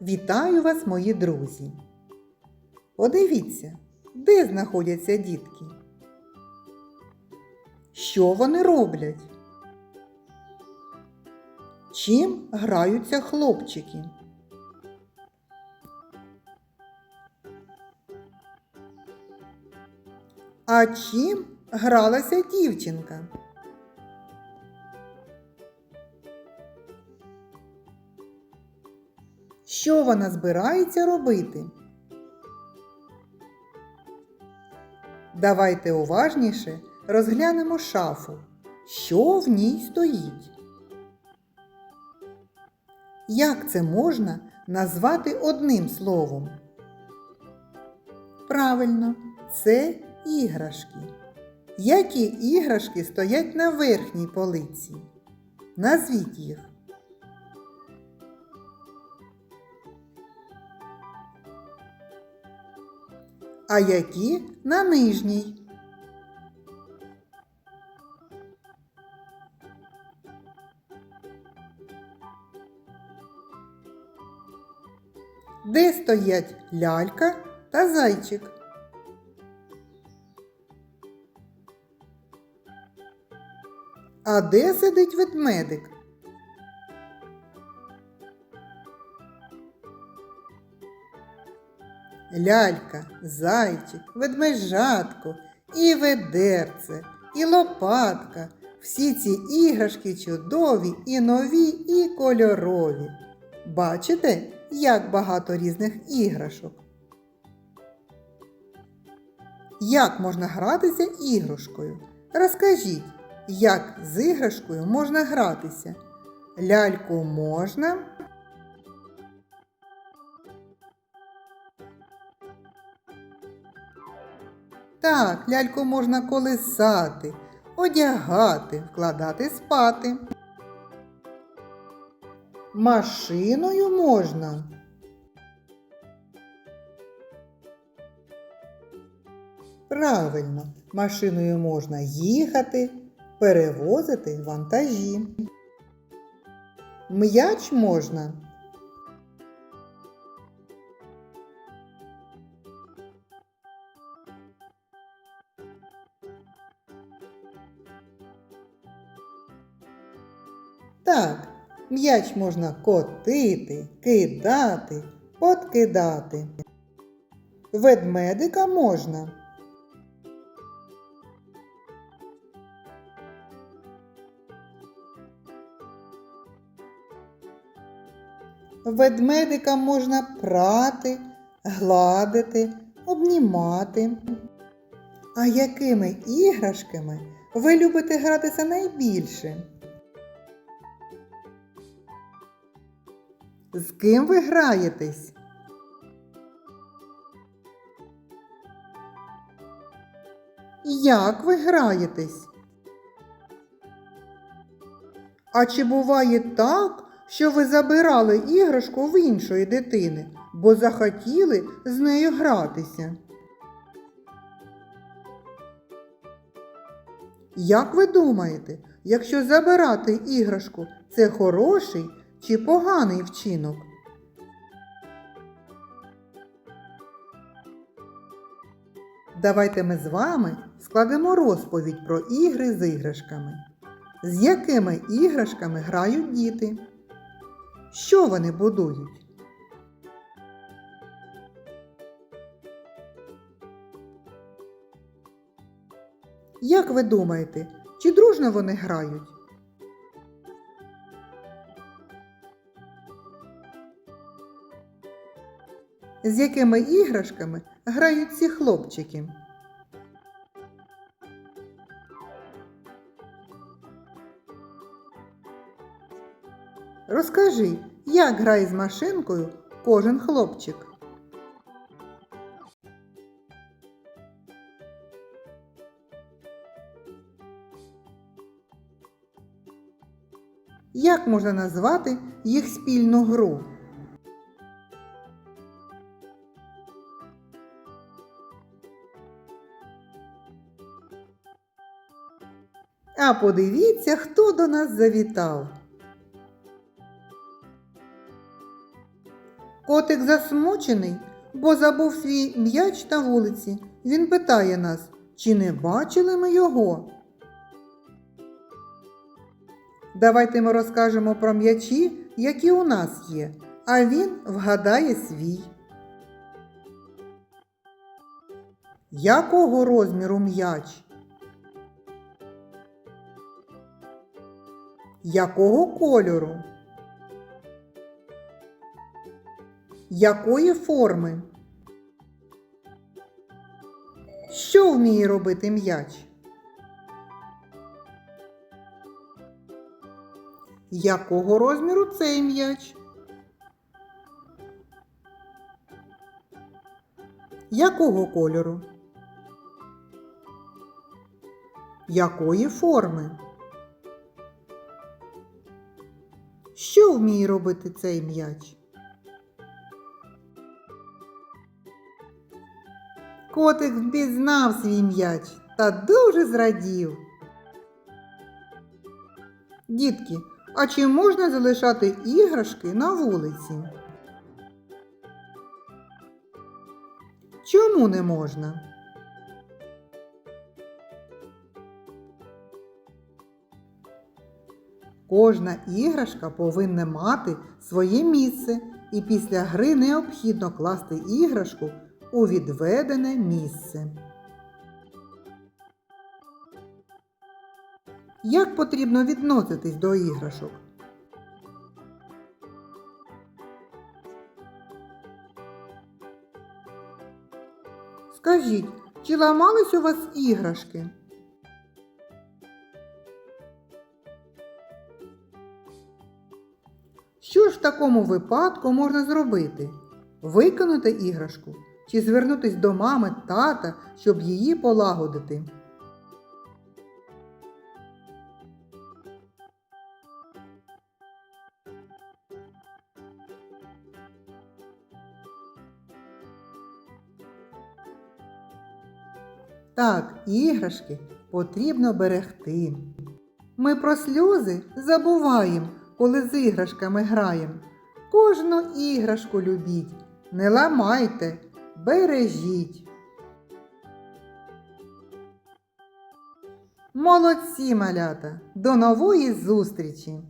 Вітаю вас, мої друзі! Подивіться, де знаходяться дітки? Що вони роблять? Чим граються хлопчики? А чим гралася дівчинка? Що вона збирається робити? Давайте уважніше розглянемо шафу. Що в ній стоїть? Як це можна назвати одним словом? Правильно, це іграшки. Які іграшки стоять на верхній полиці? Назвіть їх. А які на нижній? Де стоять лялька та зайчик? А де сидить ведмедик? Лялька, зайчик, ведмежатко, і ведерце, і лопатка. Всі ці іграшки чудові і нові, і кольорові. Бачите, як багато різних іграшок? Як можна гратися іграшкою? Розкажіть, як з іграшкою можна гратися? Ляльку можна? Так, ляльку можна колисати, одягати, вкладати спати. Машиною можна. Правильно, машиною можна їхати, перевозити вантажі. М'яч можна. Так, м'яч можна котити, кидати, подкидати. Ведмедика можна. Ведмедика можна прати, гладити, обнімати. А якими іграшками ви любите гратися найбільше? З ким ви граєтесь? Як ви граєтесь? А чи буває так, що ви забирали іграшку в іншої дитини, бо захотіли з нею гратися? Як ви думаєте, якщо забирати іграшку, це хороший чи поганий вчинок? Давайте ми з вами складемо розповідь про ігри з іграшками. З якими іграшками грають діти? Що вони будують? Як ви думаєте, чи дружно вони грають? З якими іграшками грають ці хлопчики? Розкажи, як грає з машинкою кожен хлопчик? Як можна назвати їх спільну гру? А подивіться, хто до нас завітав. Котик засмучений, бо забув свій м'яч на вулиці. Він питає нас, чи не бачили ми його. Давайте ми розкажемо про м'ячі, які у нас є, а він вгадає свій. Якого розміру м'яч? Якого кольору? Якої форми? Що вміє робити м'яч? Якого розміру цей м'яч? Якого кольору? Якої форми? Вміє робити цей м'яч? Котик впізнав свій м'яч та дуже зрадів. Дітки, а чи можна залишати іграшки на вулиці? Чому не можна? Кожна іграшка повинна мати своє місце, і після гри необхідно класти іграшку у відведене місце. Як потрібно відноситись до іграшок? Скажіть, чи ламались у вас іграшки? В такому випадку можна зробити? Виконати іграшку чи звернутись до мами, тата, щоб її полагодити? Так, іграшки потрібно берегти. Ми про сльози забуваємо, коли з іграшками граємо. Кожну іграшку любіть, не ламайте, бережіть. Молодці, малята! До нової зустрічі!